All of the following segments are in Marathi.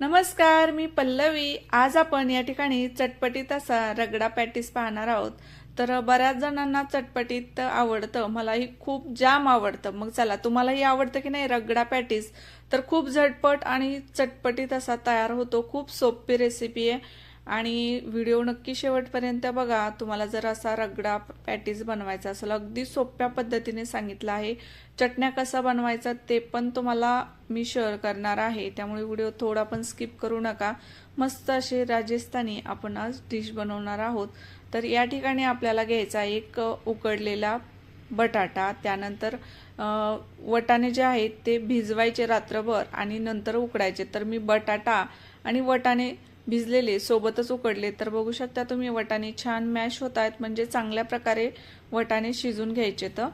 नमस्कार मी पल्लवी. आज आपण या ठिकाणी चटपटीत असा रगडा पॅटीस पाहणार आहोत. तर बऱ्याच जणांना चटपटीत आवडतं. मलाही खूप जाम आवडतं. मग चला तुम्हालाही आवडतं की नाही रगडा पॅटीस? तर खूप झटपट आणि चटपटीत असा तयार होतो. खूप सोपी रेसिपी आहे. आणि व्हिडिओ नक्की शेवटपर्यंत बघा. तुम्हाला जर असा रगडा पॅटीस बनवायचा असेल अगदी सोप्या पद्धतीने सांगितलं आहे. चटण्या कसा बनवायचा ते पण तुम्हाला मी शेअर करणार आहे. त्यामुळे व्हिडिओ थोडा पण स्किप करू नका. मस्त असे राजस्थानी आपण आज डिश बनवणार आहोत. तर या ठिकाणी आपल्याला घ्यायचा एक उकडलेला बटाटा. त्यानंतर वटाणे जे आहेत ते भिजवायचे रात्रभर आणि नंतर उकडायचे. तर मी बटाटा आणि वटाणे भिजलेले सोबतच उकडले. तर बघू शकता तुम्ही वटाणे छान मॅश होत आहेत. म्हणजे चांगल्या प्रकारे वटाणे शिजून घ्यायचे तर.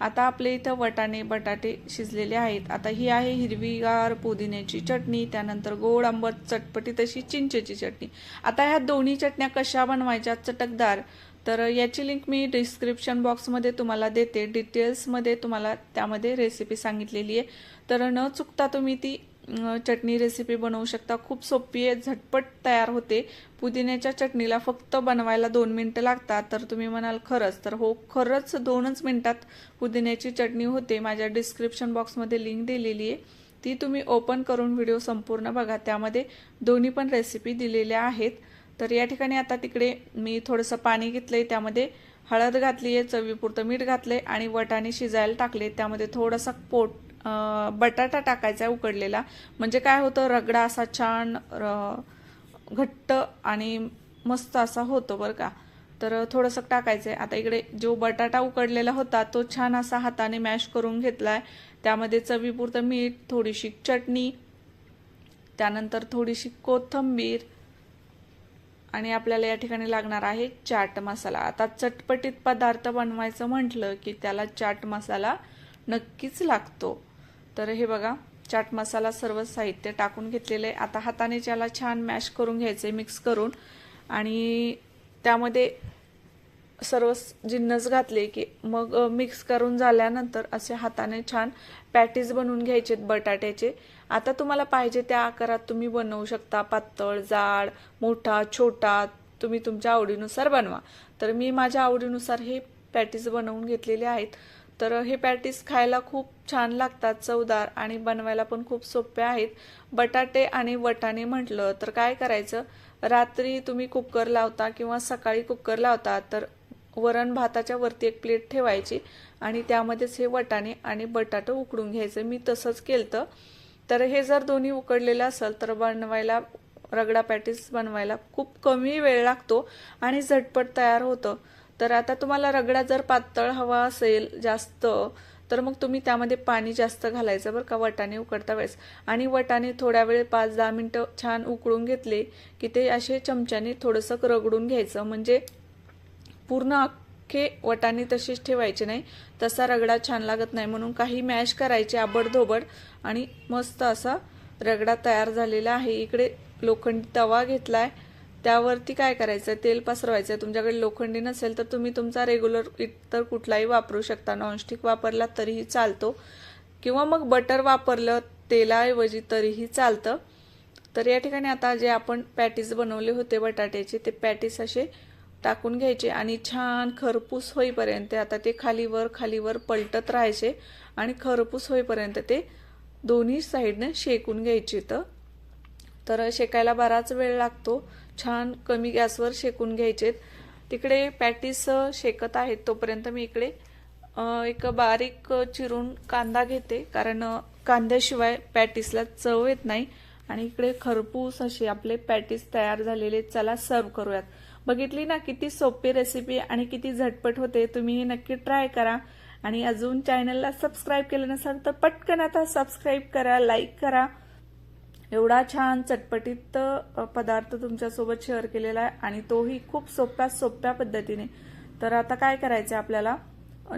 आता आपले इथं वटाणे बटाटे शिजलेले आहेत. आता ही आहे हिरवीगार पुदिन्याची चटणी त्यानंतर गोड आंबट चटपटीत अशी चिंचेची चटणी. आता ह्या दोन्ही चटण्या कशा बनवायच्या चटकदार? तर याची लिंक मी डिस्क्रिप्शन बॉक्समध्ये तुम्हाला देते. डिटेल्समध्ये तुम्हाला त्यामध्ये रेसिपी सांगितलेली आहे. तर न चुकता तुम्ही ती चटणी रेसिपी बनवू शकता. खूप सोपी आहे झटपट तयार होते. पुदिन्याच्या चटणीला फक्त बनवायला दोन मिनटं लागतात. तर तुम्ही म्हणाल खरंच. तर हो खरंच दोनच मिनटात पुदिन्याची चटणी होते. माझ्या डिस्क्रिप्शन बॉक्समध्ये लिंक दिलेली आहे. ती तुम्ही ओपन करून व्हिडिओ संपूर्ण बघा. त्यामध्ये दोन्ही पण रेसिपी दिलेल्या आहेत. तर या ठिकाणी आता तिकडे मी थोडंसं पाणी घेतलंय. त्यामध्ये हळद घातली आहे चवीपुरतं मीठ घातले आणि वटाणे शिजायला टाकले. त्यामध्ये थोडासा पोट बटाटा टाकायचा आहे उकडलेला. म्हणजे काय होतं रगडा असा छान र- घट्ट आणि मस्त असा होतो बरं का. तर थोडंसं टाकायचं आहे आता इकडे जो बटाटा उकडलेला होता तो छान असा हाताने मॅश करून घेतला आहे त्यामध्ये चवीपुरतं मीठ थोडीशी चटणी त्यानंतर थोडीशी कोथिंबीर आणि आपल्याला या ठिकाणी लागणार आहे चाट मसाला. आता चटपटीत पदार्थ बनवायचं म्हटलं की त्याला चाट मसाला नक्कीच लागतो. तर हे बघा चाट मसाला सर्व साहित्य टाकून घेतलेलं. आहे आता हाताने त्याला छान मॅश करून घ्यायचे मिक्स करून. आणि त्यामध्ये सर्व जिन्नस घातले की मग मिक्स करून झाल्यानंतर असे हाताने छान पॅटीज बनवून घ्यायचे बटाट्याचे. आता तुम्हाला पाहिजे त्या आकारात तुम्ही बनवू शकता. पातळ जाड मोठा छोटा तुम्ही तुमच्या आवडीनुसार बनवा. तर मी माझ्या आवडीनुसार हे पॅटीज बनवून घेतलेले आहेत. तर हे पॅटीस खायला खूप छान लागतात चवदार आणि बनवायला पण खूप सोपे आहेत. बटाटे आणि वटाणे म्हटलं तर काय करायचं? रात्री तुम्ही कुकर लावता किंवा सकाळी कुकर लावता तर वरण भाताच्या वरती एक प्लेट ठेवायची आणि त्यामध्येच हे वटाणे आणि बटाटं उकडून घ्यायचं. मी तसंच केलं तर हे जर दोन्ही उकडलेलं असेल तर बनवायला रगडा पॅटीस बनवायला खूप कमी वेळ लागतो आणि झटपट तयार होतं. तर आता तुम्हाला रगडा जर पातळ हवा असेल जास्त तर मग तुम्ही त्यामध्ये पाणी जास्त घालायचं बरं का वटाणे उकडता वेळेस. आणि वटाणे थोड्या वेळ पाच दहा मिनटं छान उकळून घेतले की ते असे चमच्याने थोडंसं रगडून घ्यायचं. म्हणजे पूर्ण अख्खे वटाणे तसेच ठेवायचे नाही. तसा रगडा छान लागत नाही. म्हणून काही मॅश करायचे आबडधोबड आणि मस्त असा रगडा तयार झालेला आहे. इकडे लोखंडी तवा घेतला आहे त्यावरती काय करायचं? तेल पसरवायचं. तुमच्याकडे लोखंडी नसेल तर तुम्ही तुमचा रेग्युलर इतर कुठलाही वापरू शकता. नॉनस्टिक वापरला तरीही चालतो. किंवा मग बटर वापरलं तेलाऐवजी तरीही चालतं. तर या ठिकाणी आता जे आपण पॅटीस बनवले होते बटाट्याचे ते पॅटीस असे टाकून घ्यायचे आणि छान खरपूस होईपर्यंत आता ते खालीवर खालीवर पलटत राहायचे आणि खरपूस होईपर्यंत ते दोन्ही साईडने शेकून घ्यायचे तर तर शेकायला बराच वेळ लागतो. छान कमी गॅसवर शेकून घ्यायचेत. तिकडे पॅटीस शेकत आहेत तोपर्यंत मी इकडे एक बारीक चिरून कांदा घेते. कारण कांद्याशिवाय पॅटीसला चव येत नाही. आणि इकडे खरपूस असे आपले पॅटीस तयार झालेले चला सर्व करूयात. बघितली ना किती सोपी रेसिपी आणि किती झटपट होते. तुम्ही नक्की ट्राय करा. आणि अजून चॅनलला सबस्क्राईब केलं नसाल तर पटकन आता सबस्क्राईब करा लाईक करा. एवढा छान चटपटीत पदार्थ तुमच्यासोबत शेअर केलेला आहे आणि तोही खूप सोप्या सोप्या पद्धतीने. तर आता काय करायचं आपल्याला?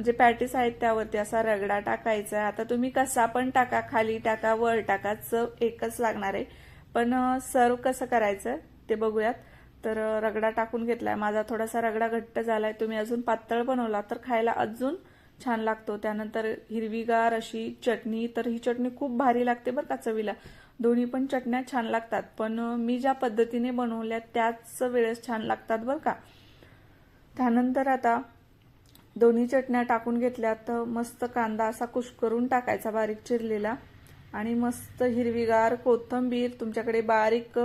जे पॅटीस आहेत त्यावरती असा रगडा टाकायचा आहे. आता तुम्ही कसा पण टाका खाली टाका वर टाका चव एकच लागणार आहे. पण सर्व कसं करायचं ते बघूयात. तर रगडा टाकून घेतलाय. माझा थोडासा रगडा घट्ट झालाय. तुम्ही अजून पातळ बनवला तर खायला अजून छान लागतो. त्यानंतर हिरवीगार अशी चटणी. तर ही चटणी खूप भारी लागते बरं का चवीला. दोन्ही पण चटण्या छान लागतात. पण मी ज्या पद्धतीने बनवल्या त्याच वेळेस छान लागतात बरं का. त्यानंतर आता दोन्ही चटण्या टाकून घेतल्या तर मस्त कांदा असा कुस्करून टाकायचा बारीक चिरलेला. आणि मस्त हिरवीगार कोथिंबीर तुमच्याकडे बारीक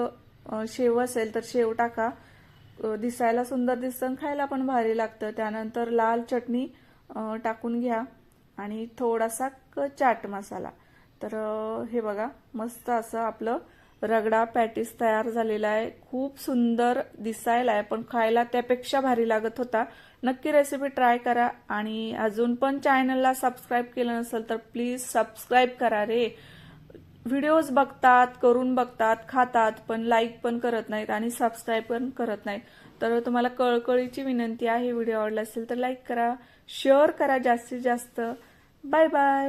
शेव असेल तर शेव टाका. दिसायला सुंदर दिसतं खायला पण भारी लागतं. त्यानंतर लाल चटणी टाकून घ्या. आणि थोडासा क- चाट मसाला. तर हे बघा मस्त असं आपलं रगडा पॅटीस तयार झालेला आहे. खूप सुंदर दिसायला आहे पण खायला त्यापेक्षा भारी लागत होता. नक्की रेसिपी ट्राय करा आणि अजून पण चॅनलला सबस्क्राईब केलं नसेल तर प्लीज सबस्क्राईब करा रे. व्हिडिओज बघतात करून बघतात खातात पण लाईक पण करत नाहीत आणि सबस्क्राईब पण करत नाहीत. तर तुम्हाला कळकळीची विनंती आहे व्हिडिओ आवडला असेल तर लाईक करा शेअर करा जास्तीत जास्त. Bye bye